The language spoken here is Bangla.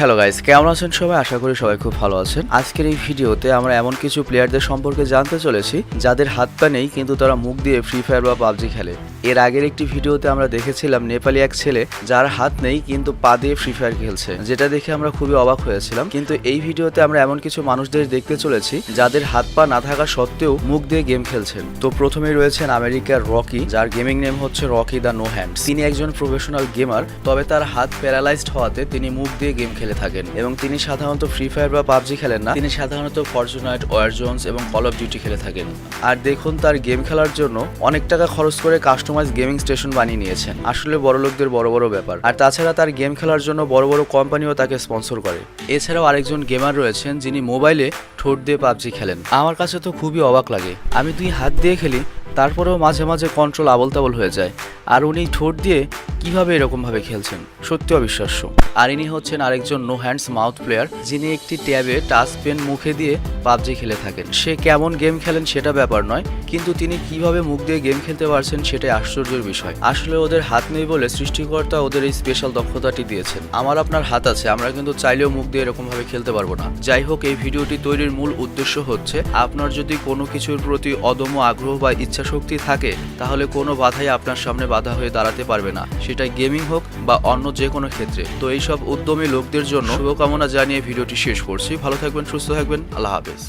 হ্যালো গাইস কেমন আছেন সবাই? আশা করি সবাই খুব ভালো আছেন। আজকের এই ভিডিওতে আমরা এমন কিছু প্লেয়ারদের সম্পর্কে জানতে চলেছি, যাদের হাত পা নেই কিন্তু তারা মুখ দিয়ে ফ্রি ফায়ার বা পাবজি খেলে। এর আগের একটি ভিডিওতে আমরা দেখেছিলাম নেপালি এক ছেলে যার হাত নেই কিন্তু পা দিয়ে ফ্রি ফায়ার খেলছে, যেটা দেখে আমরা খুবই অবাক হয়েছিলাম। কিন্তু এই ভিডিওতে আমরা এমন কিছু মানুষদের দেখতে চলেছি, যাদের হাত পা না থাকা সত্ত্বেও মুখ দিয়ে গেম খেলছেন। তো প্রথমেই রয়েছেন আমেরিকার রকি, যার গেমিং নেম হচ্ছে রকি দ্য নো হ্যান্ড। তিনি একজন প্রফেশনাল গেমার তবে তার হাত প্যারালাইজড হওয়াতে তিনি মুখ দিয়ে গেম খেলে থাকেন। এবং তিনি সাধারণত ফ্রি ফায়ার বা পাবজি খেলেন না। তিনি সাধারণত ফরচুনাইট ওয়ার জোনস এবং কল অফ ডিউটি খেলে থাকেন। আর দেখুন, তার গেম খেলার জন্য অনেক টাকা খরচ করে কাস্টমাইজ গেমিং স্টেশন বানিয়ে নিয়েছেন। আসলে বড় লোকদের বড় বড় ব্যাপার। আর তাছাড়া তার গেম খেলার জন্য বড় বড় কোম্পানিও তাকে স্পন্সর করে। এছাড়াও আরেকজন গেমার রয়েছেন, যিনি মোবাইলে ঠোঁট দিয়ে পাবজি খেলেন। আমার কাছে তো খুবই অবাক লাগে। আমি দুই হাত দিয়ে খেলি, তারপরেও মাঝে মাঝে কন্ট্রোল আবল তাবল হয়ে যায়। আর উনি ঠোঁট দিয়ে কীভাবে এরকমভাবে খেলছেন? সত্যি অবিশ্বাস্য। আর ইনি হচ্ছেন আরেকজন নো হ্যান্ডস মাউথ প্লেয়ার যিনি একটি ট্যাবে টাচ পেন মুখে দিয়ে পাবজি খেলে থাকেন। সে কেমন গেম খেলেন সেটা ব্যাপার নয়, কিন্তু তিনি কীভাবে মুখ দিয়ে গেম খেলতে পারছেন সেটাই আশ্চর্যের বিষয়। আসলে ওদের হাত নেই বলে সৃষ্টিকর্তা ওদের এই স্পেশাল দক্ষতাটি দিয়েছেন। আমার আপনার হাত আছে, আমরা কিন্তু চাইলেও মুখ দিয়ে এরকম ভাবে খেলতে পারব না। যাই হোক, এই ভিডিওটি তৈরির মূল উদ্দেশ্য হচ্ছে, আপনার যদি কোনো কিছুর প্রতি অদম্য আগ্রহ বা ইচ্ছা শক্তি থাকে, তাহলে কোনো বাধাই আপনার সামনে বাধা হয়ে দাঁড়াতে পারবে না। সেটা গেমিং হোক বা অন্য যে কোনো ক্ষেত্রে। তো এইসব উদ্যমী লোকদের জন্য শুভকামনা জানিয়ে ভিডিওটি শেষ করছি। ভালো থাকবেন, সুস্থ থাকবেন। আল্লাহ হাফেজ।